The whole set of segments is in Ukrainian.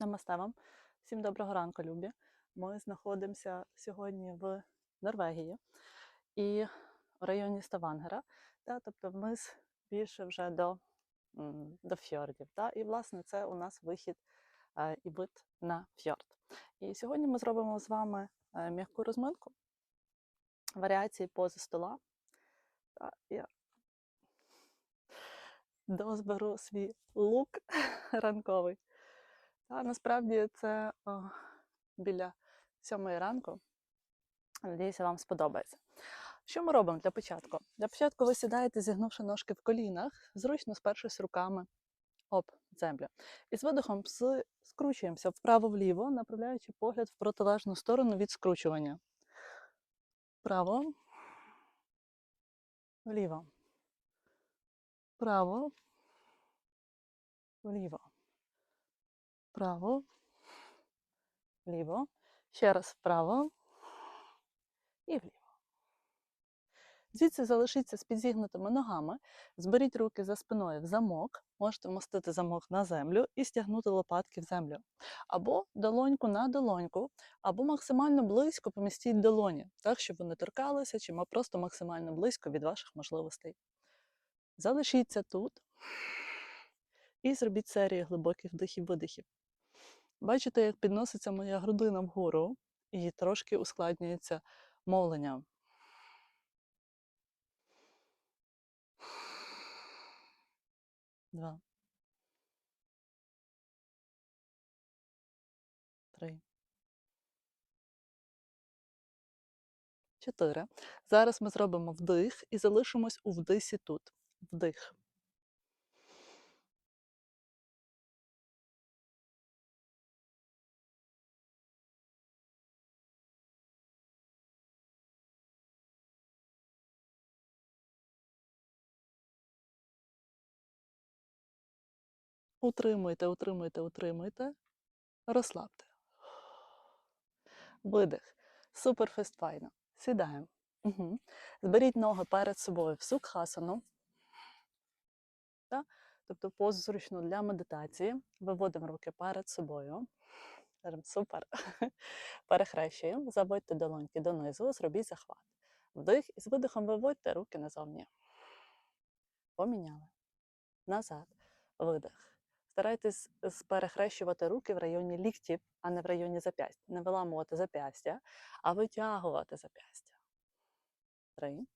Намасте вам. Всім доброго ранку, любі. Ми знаходимося сьогодні в Норвегії і в районі Ставангера. Та, тобто вниз більше вже до, до фьордів. Та, і, власне, це у нас вихід е, і вид на фьорд. І сьогодні ми зробимо з вами е, м'яку розминку, варіації пози стола. Та, я дозберу свій лук ранковий. Та насправді це о, біля сьомої ранку. Надіюся, вам сподобається. Що ми робимо для початку? Для початку ви сідаєте, зігнувши ножки в колінах, зручно спершись руками об землю. І з видихом скручуємося вправо-вліво, направляючи погляд в протилежну сторону від скручування. Вправо, вліво. Вправо, вліво. Вправо, вліво. Ще раз вправо і вліво. Звідси залишіться з підзігнутими ногами, зберіть руки за спиною в замок, можете вмостити замок на землю і стягнути лопатки в землю. Або долоньку на долоньку, або максимально близько помістіть долоні, так, щоб вони торкалися, чи просто максимально близько від ваших можливостей. Залишіться тут і зробіть серію глибоких вдихів-видихів. Бачите, як підноситься моя грудина вгору і трошки ускладнюється мовлення. Два. Три. Чотири. Зараз ми зробимо вдих і залишимось у вдисі тут. Вдих. Утримуйте, утримуйте, утримуйте. Розслабте. Видих. Супер фестфайно. Сідаємо. Угу. Зберіть ноги перед собою в сукхасану. Та? Тобто позу зручну для медитації. Виводимо руки перед собою. Супер. Перехрещуємо. Заводьте долоньки донизу, зробіть захват. Вдих і з видихом виводьте руки назовні. Поміняли. Назад. Видих. Старайтесь перехрещувати руки в районі ліктів, а не в районі зап'ястя. Не виламувати зап'ястя, а витягувати зап'ястя. Три.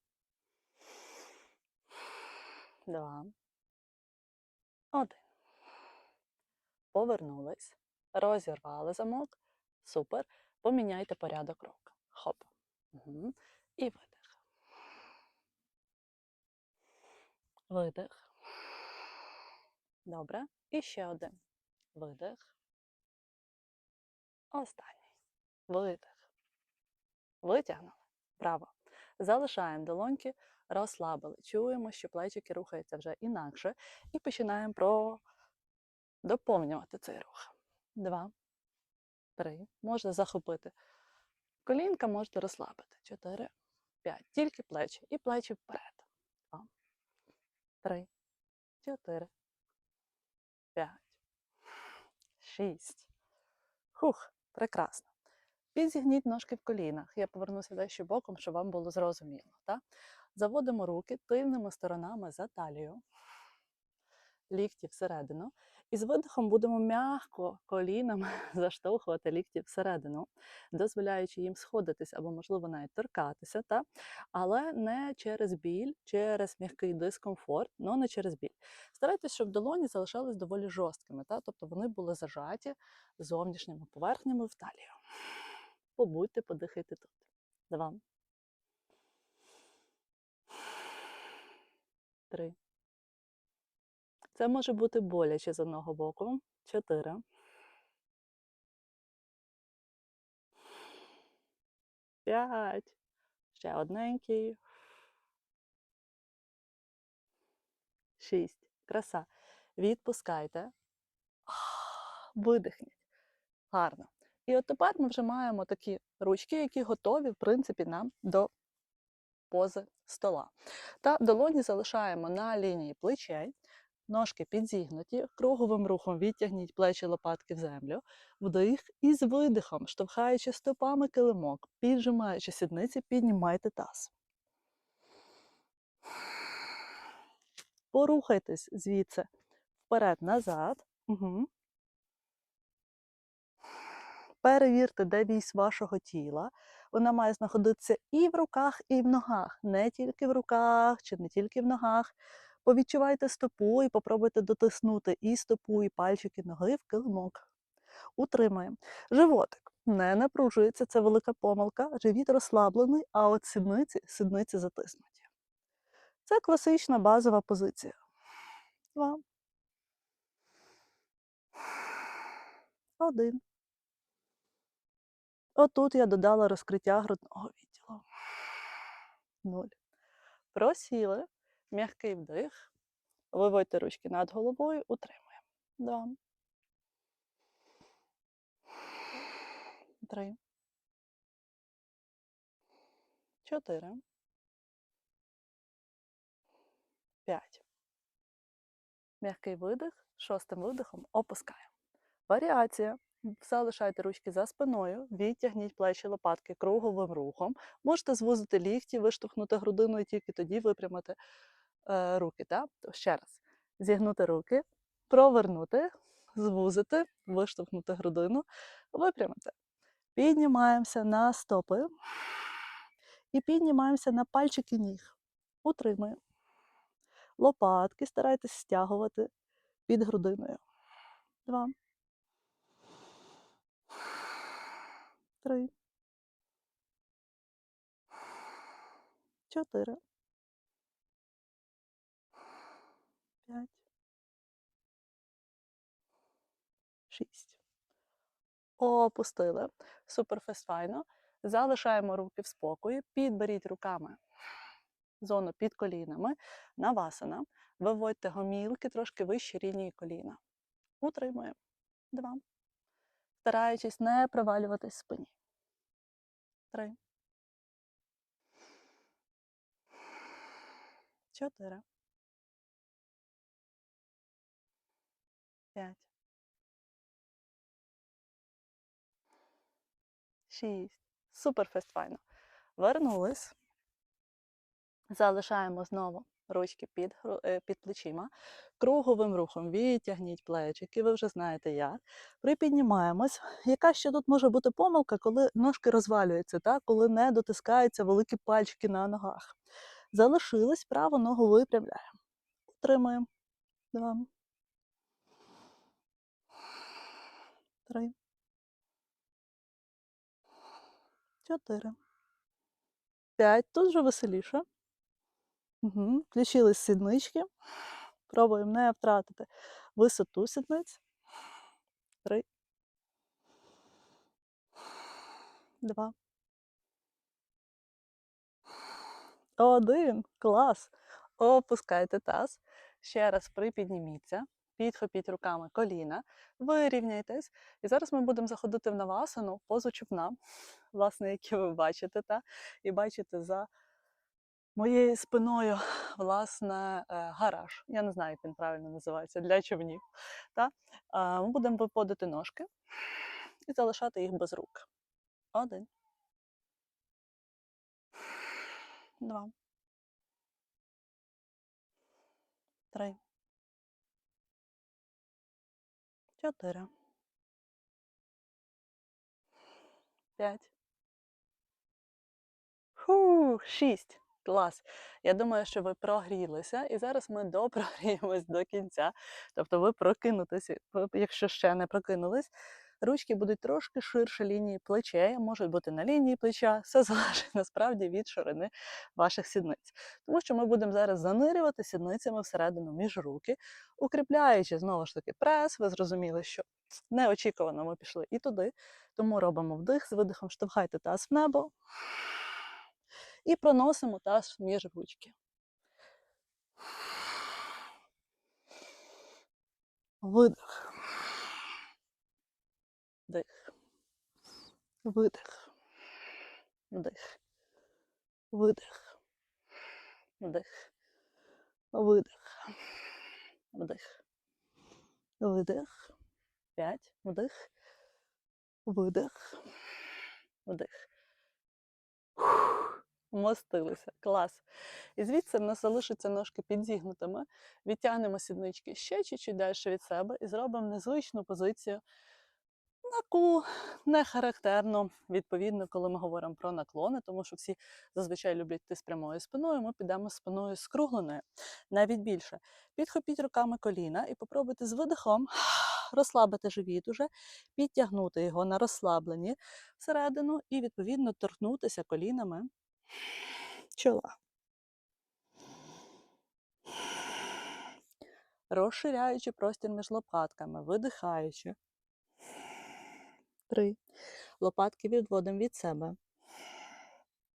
Два. Один. Повернулись. Розірвали замок. Супер. Поміняйте порядок рук. Хоп. Угу. І видих. Видих. Добре. І ще один. Видих. Останній. Видих. Витягнули. Браво. Залишаємо долоньки, розслабили. Чуємо, що плечики рухаються вже інакше. І починаємо про доповнювати цей рух. Два. Три. Можна захопити. Колінка можете розслабити. Чотири. П'ять. Тільки плечі. І плечі вперед. Два. Три. Чотири. П'ять. Шість. Хух, прекрасно. Підзігніть ножки в колінах. Я повернуся дещо боком, щоб вам було зрозуміло. Так? Заводимо руки тильними сторонами за талію, лікті всередину. І з видихом будемо м'яко колінами заштовхувати лікті всередину, дозволяючи їм сходитись або, можливо, навіть торкатися, та? але не через біль, через м'який дискомфорт, але не через біль. Старайтесь, щоб долоні залишались доволі жорсткими, та? тобто вони були зажаті зовнішніми поверхнями в талію. Побудьте, подихайте тут. Два. Три. Це може бути боляче з одного боку. Чотири. П'ять. Ще одненький. Шість. Краса. Відпускайте. Видихніть. Гарно. І от тепер ми вже маємо такі ручки, які готові, в принципі, нам до пози стола. Та долоні залишаємо на лінії плечей. Ножки підзігнуті, круговим рухом відтягніть плечі лопатки в землю, вдих і з видихом, штовхаючи стопами килимок, піджимаючи сідниці, піднімайте таз. Порухайтесь звідси вперед-назад. Угу. Перевірте, де вісь вашого тіла. Вона має знаходитися і в руках, і в ногах. Не тільки в руках, чи не тільки в ногах. Повідчувайте стопу і попробуйте дотиснути і стопу, і пальчики ноги в килимок. Утримаємо. Животик не напружується, це велика помилка. Живіт розслаблений, а от сідниці, сідниці затиснуті. Це класична базова позиція. Два. Один. Отут я додала розкриття грудного відділу. Нуль. Просіли. М'який вдих. Виводьте ручки над головою, утримуємо. Два. Три. Чотири. П'ять. М'який видих. Шостим видихом опускаємо. Варіація. Залишайте ручки за спиною, відтягніть плечі лопатки круговим рухом. Можете звузити лікті, виштовхнути грудину і тільки тоді випрямити руки. Так? Ще раз. Зігнути руки, провернути, звузити, виштовхнути грудину, випрямити. Піднімаємося на стопи і піднімаємося на пальчики ніг. Утримуємо. Лопатки старайтесь стягувати під грудиною. Два. Три. Чотири. П'ять. Шість. Опустили. Супер файно. Залишаємо руки в спокої. Підберіть руками зону під колінами. Навасана. Виводьте гомілки трошки вище лінії коліна. Утримуємо. Два. Стараючись не провалюватись спині. Три. Чотири. П'ять. Шість. Супер фестфайно. Вернулись. Залишаємо знову ручки під, е, під плечима. Круговим рухом відтягніть плечики, ви вже знаєте як. Припіднімаємось. Яка ще тут може бути помилка, коли ножки розвалюються, так? коли не дотискаються великі пальчики на ногах. Залишились, праву ногу випрямляємо. Утримуємо. Два. Три. Чотири. П'ять. Тут вже веселіше. Угу. Включили сіднички. Пробуємо не втратити висоту сідниць. Три. Два. Один. Клас. Опускайте таз. Ще раз припідніміться. Підхопіть руками коліна, вирівняйтесь. І зараз ми будемо заходити в навасану, позу човна, власне, які ви бачите, та? і бачите за моєю спиною, власне, е, гараж. Я не знаю, як він правильно називається, для човнів. Та? Ми будемо виходити ножки і залишати їх без рук. Один. Два. Три. Чотири. П'ять. Фу, шість. Клас. Я думаю, що ви прогрілися, і зараз ми допрогріємось до кінця. Тобто ви прокинутися, якщо ще не прокинулись, ручки будуть трошки ширше лінії плечей, можуть бути на лінії плеча. Все залежить насправді від ширини ваших сідниць. Тому що ми будемо зараз занирювати сідницями всередину між руки, укріпляючи знову ж таки прес. Ви зрозуміли, що неочікувано ми пішли і туди. Тому робимо вдих з видихом, штовхайте таз в небо і проносимо таз між ручки. Видих. Вдих. Видих. Вдих. Видих. Вдих. Видих. вдих. Видих. П'ять. Вдих. Видих. Вдих. Вмостилися. Клас. І звідси в нас залишаться ножки підзігнутими. Відтягнемо сіднички ще чуть-чуть далі від себе і зробимо незвичну позицію, таку не характерну, відповідно, коли ми говоримо про наклони, тому що всі зазвичай люблять йти з прямою спиною, ми підемо спиною скругленою. Навіть більше. Підхопіть руками коліна і попробуйте з видихом розслабити живіт уже, підтягнути його на розслаблені всередину і, відповідно, торкнутися колінами чола. Розширяючи простір між лопатками, видихаючи. Три. Лопатки відводимо від себе.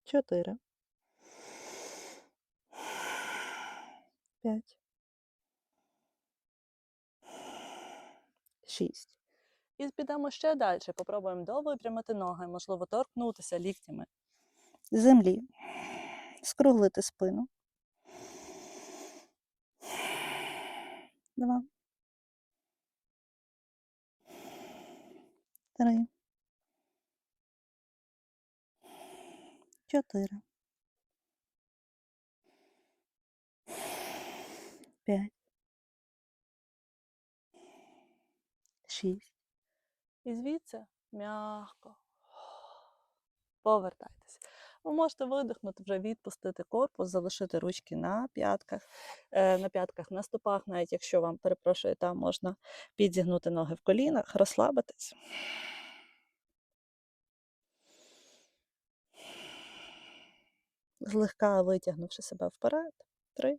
Чотири. П'ять. Шість. І підемо ще далі. Попробуємо довипрямити ноги, можливо, торкнутися ліктями землі, скруглити спину. Два. Три. Чотири. П'ять. Шість. І звідси м'яко. Повертайтеся. Ви можете видихнути, вже відпустити корпус, залишити ручки на п'ятках, е, на п'ятках, на стопах, навіть якщо вам перепрошую, там можна підзігнути ноги в колінах, розслабитись. Злегка витягнувши себе вперед. Три.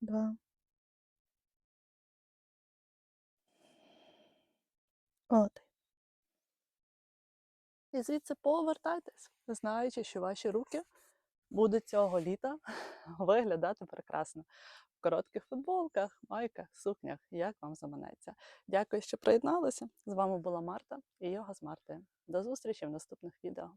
Два. Один. І звідси повертайтесь, знаючи, що ваші руки будуть цього літа виглядати прекрасно в коротких футболках, майках, сукнях, як вам заманеться. Дякую, що приєдналися. З вами була Марта і йога з Мартою. До зустрічі в наступних відео.